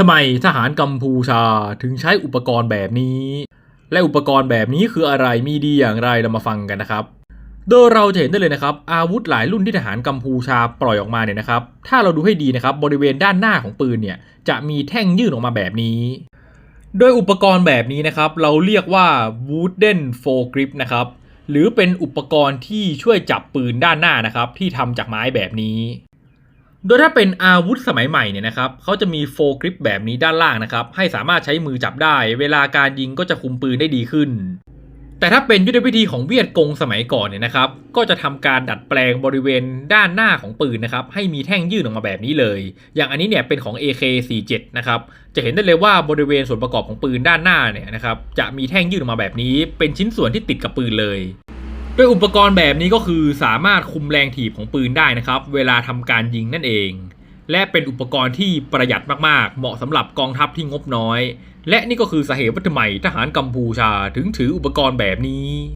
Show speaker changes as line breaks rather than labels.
ทำไมทหารกัมพูชาถึงใช้อุปกรณ์แบบนี้ และอุปกรณ์แบบนี้คืออะไรมีดีอย่างไรเรามาฟังกันนะครับ โดยเราจะเห็นได้เลยนะครับ อาวุธหลายรุ่นที่ทหารกัมพูชาปล่อยออกมาเนี่ยนะครับ ถ้าเราดูให้ดีนะครับบริเวณด้านหน้าของปืนเนี่ยจะมีแท่งยื่นออกมาแบบนี้ โดยอุปกรณ์แบบนี้นะครับ เราเรียกว่า wooden foregrip นะครับหรือเป็นอุปกรณ์ที่ช่วยจับปืนด้านหน้านะครับ ที่ทำจากไม้แบบนี้ โดยถ้าเป็นอาวุธสมัยใหม่เนี่ยนะครับเขาจะมีโฟกริปแบบนี้ด้านล่างนะครับ ให้สามารถใช้มือจับได้ เวลาการยิงก็จะคุมปืนได้ดีขึ้น แต่ถ้าเป็นยุทธวิธีของเวียดกงสมัยก่อนเนี่ยนะครับ ก็จะทำการดัดแปลงบริเวณด้านหน้าของปืนนะครับ ให้มีแท่งยื่นออกมาแบบนี้เลย อย่างอันนี้เนี่ยเป็นของ AK47 นะครับ จะเห็นได้เลยว่าบริเวณส่วนประกอบของปืนด้านหน้าเนี่ยนะครับ จะมีแท่งยื่นออกมาแบบนี้ เป็นชิ้นส่วนที่ติดกับปืนเลย โดยอุปกรณ์แบบนี้ก็คือสามารถคุมแรงถีบของปืนได้นะครับ เวลาทำการยิงนั่นเอง และเป็นอุปกรณ์ที่ประหยัดมากๆ เหมาะสำหรับกองทัพที่งบน้อย และนี่ก็คือสาเหตุว่าทำไมทหารกัมพูชาถึงถืออุปกรณ์แบบนี้